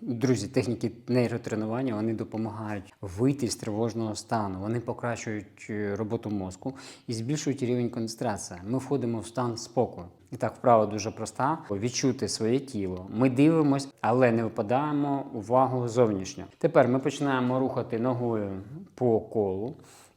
Друзі, техніки нейротренування вони допомагають вийти з тривожного стану. Вони покращують е, роботу мозку і збільшують рівень концентрації. Ми входимо в стан спокою. І так, вправа дуже проста: відчути своє тіло. Ми дивимось, але не випадаємо увагу зовнішньо. Тепер ми починаємо рухати ногою по колу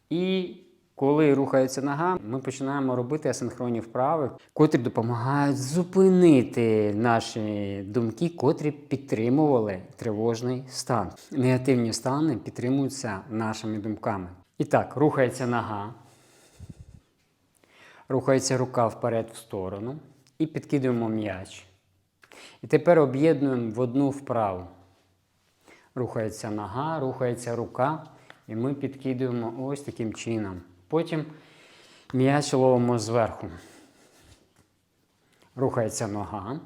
і коли рухається нога, ми починаємо робити асинхронні вправи, котрі допомагають зупинити наші думки, котрі підтримували тривожний стан. Негативні стани підтримуються нашими думками. І так, рухається нога, рухається рука вперед в сторону і підкидуємо м'яч. І тепер об'єднуємо в одну вправу. Рухається нога, рухається рука, і ми підкидуємо ось таким чином. Потім м'яч ловимо зверху. Рухається нога.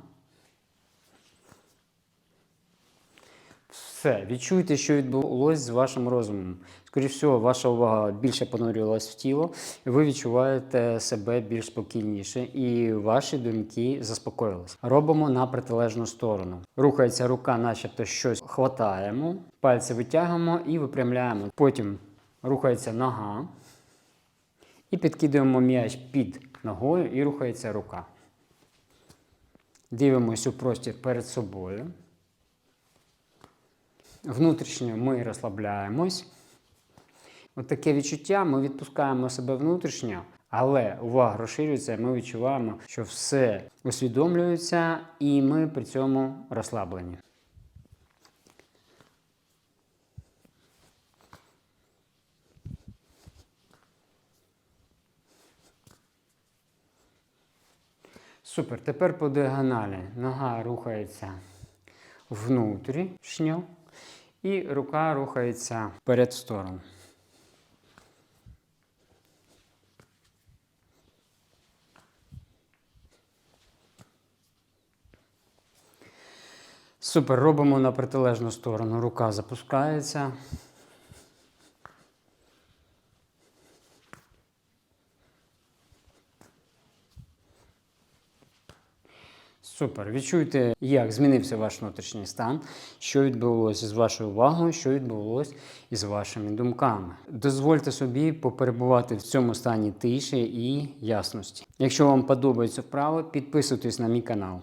Все, відчуйте, що відбулося з вашим розумом. Скоріше всього, ваша увага більше понурювалась в тіло, і ви відчуваєте себе більш спокійніше, і ваші думки заспокоїлись. Робимо на протилежну сторону. Рухається рука, начебто щось хватаємо, пальці витягуємо і випрямляємо. Потім рухається нога. І підкидуємо м'яч під ногою і рухається рука. Дивимося у простір перед собою. Внутрішньо ми розслабляємось. От таке відчуття, ми відпускаємо себе внутрішньо, але увага розширюється, ми відчуваємо, що все усвідомлюється, і ми при цьому розслаблені. Супер. Тепер по діагоналі. Нога рухається внутрішньо, і рука рухається вперед в сторону. Супер. Робимо на протилежну сторону. Рука запускається. Супер. Відчуйте, як змінився ваш внутрішній стан, що відбулося з вашою увагою, що відбулося із вашими думками. Дозвольте собі поперебувати в цьому стані тиші і ясності. Якщо вам подобається вправи, підписуйтесь на мій канал.